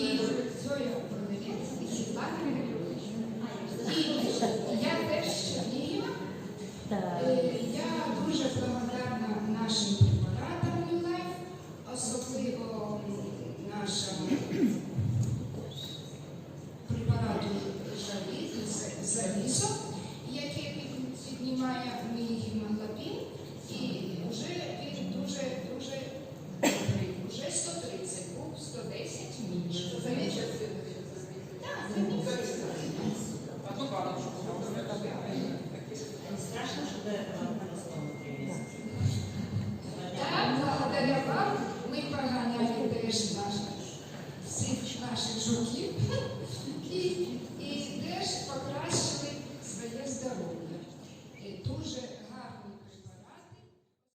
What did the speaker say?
Зоя Продавець і Світлана Мирюкович. І я теж щаслива. Е, я дуже благодарна нашим препаратам Юлайф, особливо нашому препарату Жалісо. seres humanos. y